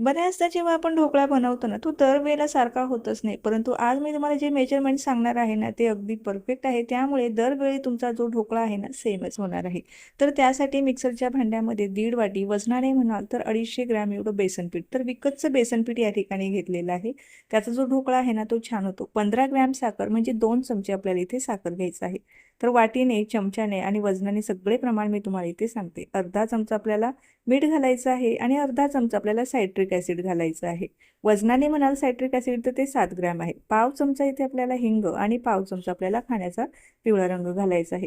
बऱ्याचदा जेव्हा आपण ढोकळा बनवतो ना तो दरवेळेला सारखा होतच नाही. परंतु आज मी तुम्हाला जे मेजरमेंट सांगणार आहे ना ते अगदी परफेक्ट आहे. त्यामुळे दरवेळी तुमचा जो ढोकळा आहे ना सेमच होणार आहे. तर त्यासाठी मिक्सरच्या भांड्यामध्ये दीड वाटी वजनाने म्हणाल तर अडीचशे ग्रॅम एवढं बेसनपीठ तर विकतचं बेसनपीठ या ठिकाणी घेतलेलं आहे. त्याचा जो ढोकळा आहे ना तो छान होतो. पंधरा ग्रॅम साखर म्हणजे दोन चमचे आपल्याला इथे साखर घ्यायचं आहे. तर वाटीने चमच्याने आणि वजनाने सगळे प्रमाण मी तुम्हाला इथे सांगते. अर्धा चमचा आपल्याला मीठ घालायचं आहे आणि अर्धा चमचा आपल्याला सायट्रिक ॲसिड घालायचं आहे. वजनाने म्हणाल सायट्रिक ॲसिड तर ते सात ग्रॅम आहे. पाव चमचा इथे आपल्याला हिंग आणि पाव चमचा आपल्याला खाण्याचा पिवळा रंग घालायचा आहे.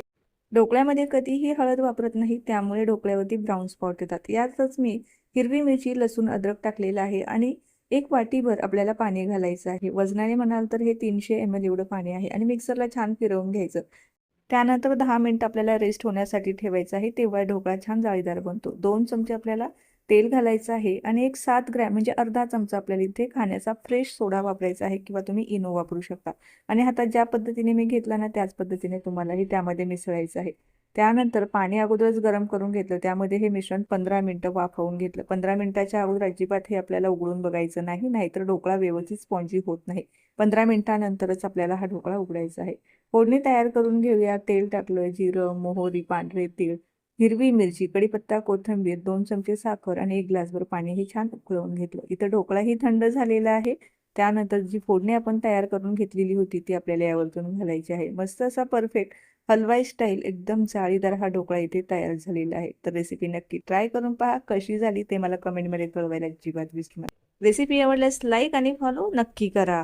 ढोकळ्यामध्ये कधीही हळद वापरत नाही त्यामुळे ढोकळ्यावरती ब्राऊन स्पॉट येतात. यातच मी हिरवी मिरची लसूण अद्रक टाकलेलं आहे आणि एक वाटीभर आपल्याला पाणी घालायचं आहे. वजनाने म्हणाल तर हे तीनशे एम एल एवढं पाणी आहे आणि मिक्सरला छान फिरवून घ्यायचं. त्यानंतर दहा मिनिट आपल्याला रेस्ट होण्यासाठी ठेवायचं आहे. तेव्हा ढोकळा छान जाळीदार बनतो. दोन चमचे आपल्याला तेल घालायचं आहे आणि एक सात ग्रॅम म्हणजे अर्धा चमचा आपल्याला इथे खाण्याचा फ्रेश सोडा वापरायचा आहे किंवा तुम्ही इनो वापरू शकता. आणि हातात ज्या पद्धतीने मी घेतला ना त्याच पद्धतीने तुम्हालाही त्यामध्ये मिसळायचं आहे. त्यानंतर पाणी अगोदरच गरम करून घेतलं. त्यामध्ये हे मिश्रण पंधरा मिनटं वाफवून घेतलं. पंधरा मिनटाच्या अगोदर अजिबात हे आपल्याला उघडून बघायचं नाही नाहीतर ढोकळा व्यवस्थित स्पॉन्जी होत नाही. पंधरा मिनिटानंतरच आपल्याला हा ढोकळा उघडायचा आहे. फोडणी तयार करून घेऊया. तेल टाकलं जिरं मोहरी पांढरे तीळ हिरवी मिरची कडीपत्ता कोथिंबीर दोन चमचे साखर आणि एक ग्लासभर पाणी हे छान उकळवून घेतलं. इथं ढोकळाही थंड झालेला आहे. त्यानंतर जी फोडणी आपण तयार करून घेतलेली होती ती आपल्याला यावरतून घालायची आहे. मस्त असा परफेक्ट हलवाई स्टाईल एकदम जाळीदार हा ढोकळा इथे तयार झालेला आहे. तर रेसिपी नक्की ट्राय करून पहा कशी झाली ते मला कमेंटमध्ये कळवायला अजिबात विसरू नका. रेसिपी आवडल्यास लाईक आणि फॉलो नक्की करा.